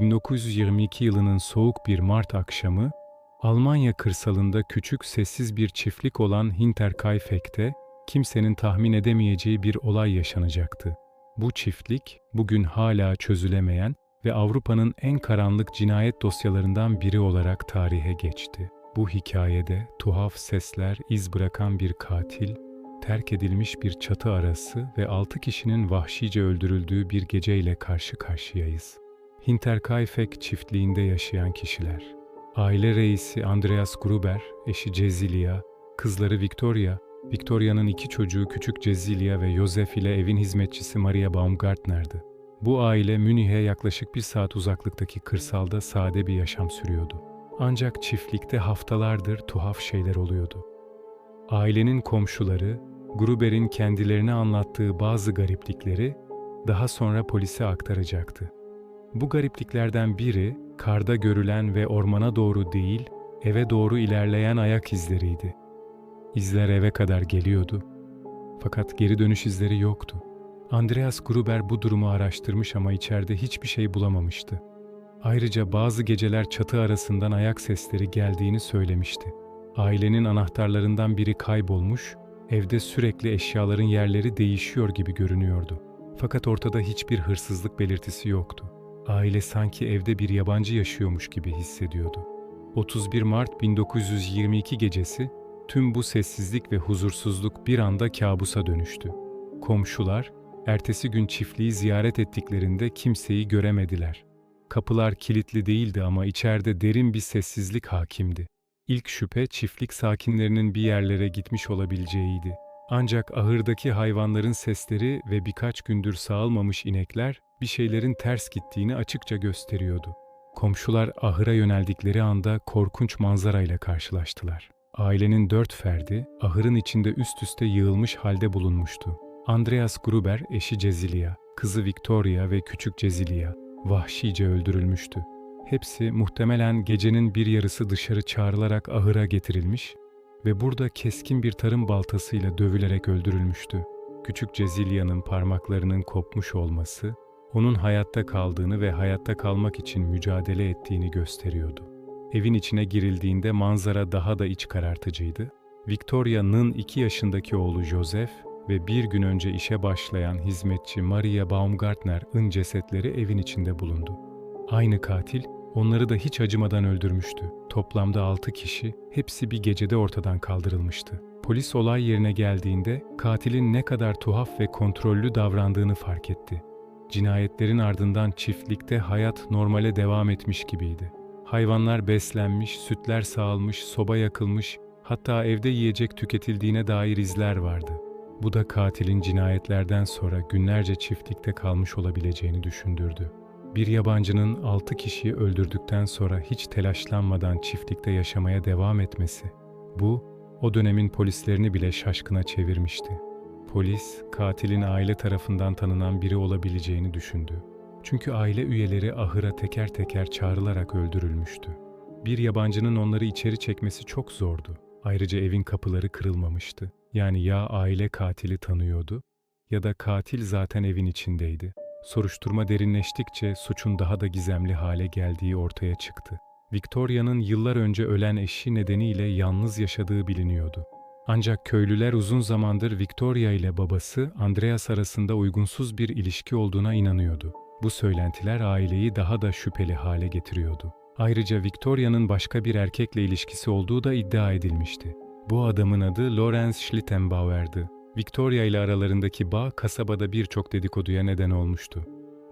1922 yılının soğuk bir Mart akşamı, Almanya kırsalında küçük sessiz bir çiftlik olan Hinterkaifeck'te kimsenin tahmin edemeyeceği bir olay yaşanacaktı. Bu çiftlik, bugün hala çözülemeyen ve Avrupa'nın en karanlık cinayet dosyalarından biri olarak tarihe geçti. Bu hikayede tuhaf sesler iz bırakan bir katil, terk edilmiş bir çatı arası ve altı kişinin vahşice öldürüldüğü bir geceyle karşı karşıyayız. Hinterkaifeck çiftliğinde yaşayan kişiler. Aile reisi Andreas Gruber, eşi Cezilia, kızları Victoria, Victoria'nın iki çocuğu küçük Cezilia ve Joseph ile evin hizmetçisi Maria Baumgartner'dı. Bu aile Münih'e yaklaşık bir saat uzaklıktaki kırsalda sade bir yaşam sürüyordu. Ancak çiftlikte haftalardır tuhaf şeyler oluyordu. Ailenin komşuları, Gruber'in kendilerine anlattığı bazı gariplikleri daha sonra polise aktaracaktı. Bu garipliklerden biri, karda görülen ve ormana doğru değil, eve doğru ilerleyen ayak izleriydi. İzler eve kadar geliyordu. Fakat geri dönüş izleri yoktu. Andreas Gruber bu durumu araştırmış ama içeride hiçbir şey bulamamıştı. Ayrıca bazı geceler çatı arasından ayak sesleri geldiğini söylemişti. Ailenin anahtarlarından biri kaybolmuş, evde sürekli eşyaların yerleri değişiyor gibi görünüyordu. Fakat ortada hiçbir hırsızlık belirtisi yoktu. Aile sanki evde bir yabancı yaşıyormuş gibi hissediyordu. 31 Mart 1922 gecesi tüm bu sessizlik ve huzursuzluk bir anda kabusa dönüştü. Komşular ertesi gün çiftliği ziyaret ettiklerinde kimseyi göremediler. Kapılar kilitli değildi ama içeride derin bir sessizlik hakimdi. İlk şüphe çiftlik sakinlerinin bir yerlere gitmiş olabileceğiydi. Ancak ahırdaki hayvanların sesleri ve birkaç gündür sağılmamış inekler bir şeylerin ters gittiğini açıkça gösteriyordu. Komşular ahıra yöneldikleri anda korkunç manzarayla karşılaştılar. Ailenin dört ferdi ahırın içinde üst üste yığılmış halde bulunmuştu. Andreas Gruber, eşi Cezilia, kızı Victoria ve küçük Cezilia vahşice öldürülmüştü. Hepsi muhtemelen gecenin bir yarısı dışarı çağrılarak ahıra getirilmiş ve burada keskin bir tarım baltasıyla dövülerek öldürülmüştü. Küçük Cezilia'nın parmaklarının kopmuş olması, onun hayatta kaldığını ve hayatta kalmak için mücadele ettiğini gösteriyordu. Evin içine girildiğinde manzara daha da iç karartıcıydı. Victoria'nın iki yaşındaki oğlu Joseph ve bir gün önce işe başlayan hizmetçi Maria Baumgartner'ın cesetleri evin içinde bulundu. Aynı katil onları da hiç acımadan öldürmüştü. Toplamda altı kişi, hepsi bir gecede ortadan kaldırılmıştı. Polis olay yerine geldiğinde katilin ne kadar tuhaf ve kontrollü davrandığını fark etti. Cinayetlerin ardından çiftlikte hayat normale devam etmiş gibiydi. Hayvanlar beslenmiş, sütler sağılmış, soba yakılmış, hatta evde yiyecek tüketildiğine dair izler vardı. Bu da katilin cinayetlerden sonra günlerce çiftlikte kalmış olabileceğini düşündürdü. Bir yabancının altı kişiyi öldürdükten sonra hiç telaşlanmadan çiftlikte yaşamaya devam etmesi, bu o dönemin polislerini bile şaşkına çevirmişti. Polis, katilin aile tarafından tanınan biri olabileceğini düşündü. Çünkü aile üyeleri ahıra teker teker çağrılarak öldürülmüştü. Bir yabancının onları içeri çekmesi çok zordu. Ayrıca evin kapıları kırılmamıştı. Yani ya aile katili tanıyordu ya da katil zaten evin içindeydi. Soruşturma derinleştikçe suçun daha da gizemli hale geldiği ortaya çıktı. Victoria'nın yıllar önce ölen eşi nedeniyle yalnız yaşadığı biliniyordu. Ancak köylüler uzun zamandır Victoria ile babası Andreas arasında uygunsuz bir ilişki olduğuna inanıyordu. Bu söylentiler aileyi daha da şüpheli hale getiriyordu. Ayrıca Victoria'nın başka bir erkekle ilişkisi olduğu da iddia edilmişti. Bu adamın adı Lorenz Schlittenbauer'dı. Victoria ile aralarındaki bağ kasabada birçok dedikoduya neden olmuştu.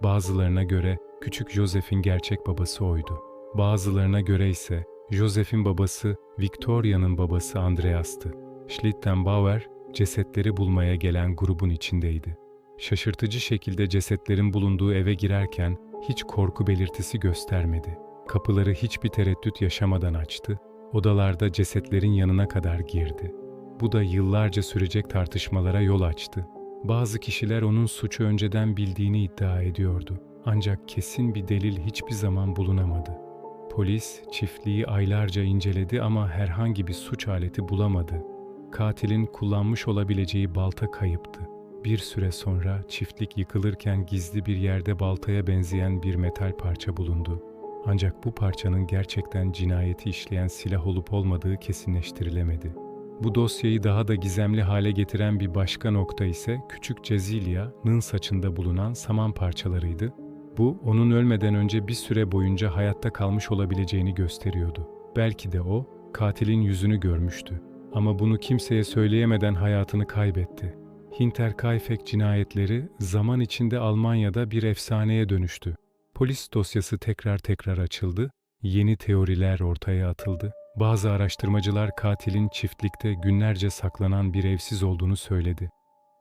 Bazılarına göre küçük Joseph'in gerçek babası oydu. Bazılarına göre ise Joseph'in babası Victoria'nın babası Andreas'tı. Schlittenbauer cesetleri bulmaya gelen grubun içindeydi. Şaşırtıcı şekilde cesetlerin bulunduğu eve girerken hiç korku belirtisi göstermedi. Kapıları hiçbir tereddüt yaşamadan açtı, odalarda cesetlerin yanına kadar girdi. Bu da yıllarca sürecek tartışmalara yol açtı. Bazı kişiler onun suçu önceden bildiğini iddia ediyordu. Ancak kesin bir delil hiçbir zaman bulunamadı. Polis çiftliği aylarca inceledi ama herhangi bir suç aleti bulamadı. Katilin kullanmış olabileceği balta kayıptı. Bir süre sonra çiftlik yıkılırken gizli bir yerde baltaya benzeyen bir metal parça bulundu. Ancak bu parçanın gerçekten cinayeti işleyen silah olup olmadığı kesinleştirilemedi. Bu dosyayı daha da gizemli hale getiren bir başka nokta ise küçük Cezilya'nın saçında bulunan saman parçalarıydı. Bu, onun ölmeden önce bir süre boyunca hayatta kalmış olabileceğini gösteriyordu. Belki de o, katilin yüzünü görmüştü. Ama bunu kimseye söyleyemeden hayatını kaybetti. Hinterkaifeck cinayetleri zaman içinde Almanya'da bir efsaneye dönüştü. Polis dosyası tekrar tekrar açıldı, yeni teoriler ortaya atıldı. Bazı araştırmacılar katilin çiftlikte günlerce saklanan bir evsiz olduğunu söyledi.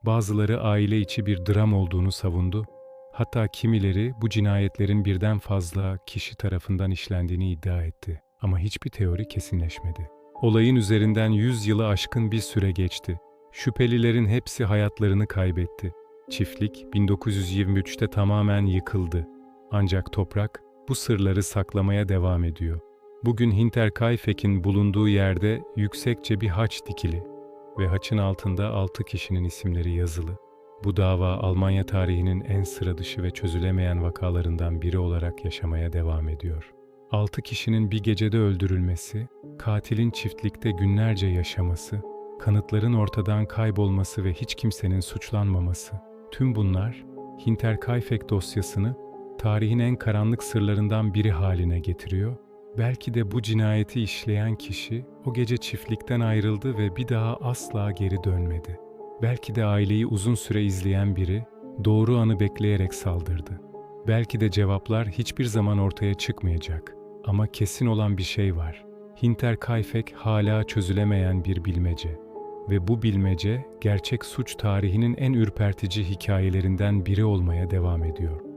Bazıları aile içi bir dram olduğunu savundu. Hatta kimileri bu cinayetlerin birden fazla kişi tarafından işlendiğini iddia etti. Ama hiçbir teori kesinleşmedi. Olayın üzerinden 100 yılı aşkın bir süre geçti. Şüphelilerin hepsi hayatlarını kaybetti. Çiftlik 1923'te tamamen yıkıldı. Ancak toprak bu sırları saklamaya devam ediyor. Bugün Hinterkaifeck'in bulunduğu yerde yüksekçe bir haç dikili ve haçın altında 6 kişinin isimleri yazılı. Bu dava Almanya tarihinin en sıra dışı ve çözülemeyen vakalarından biri olarak yaşamaya devam ediyor. 6 kişinin bir gecede öldürülmesi, katilin çiftlikte günlerce yaşaması, kanıtların ortadan kaybolması ve hiç kimsenin suçlanmaması. Tüm bunlar Hinterkaifeck dosyasını tarihin en karanlık sırlarından biri haline getiriyor. Belki de bu cinayeti işleyen kişi o gece çiftlikten ayrıldı ve bir daha asla geri dönmedi. Belki de aileyi uzun süre izleyen biri doğru anı bekleyerek saldırdı. Belki de cevaplar hiçbir zaman ortaya çıkmayacak. Ama kesin olan bir şey var. Hinterkaifeck hala çözülemeyen bir bilmece ve bu bilmece gerçek suç tarihinin en ürpertici hikayelerinden biri olmaya devam ediyor.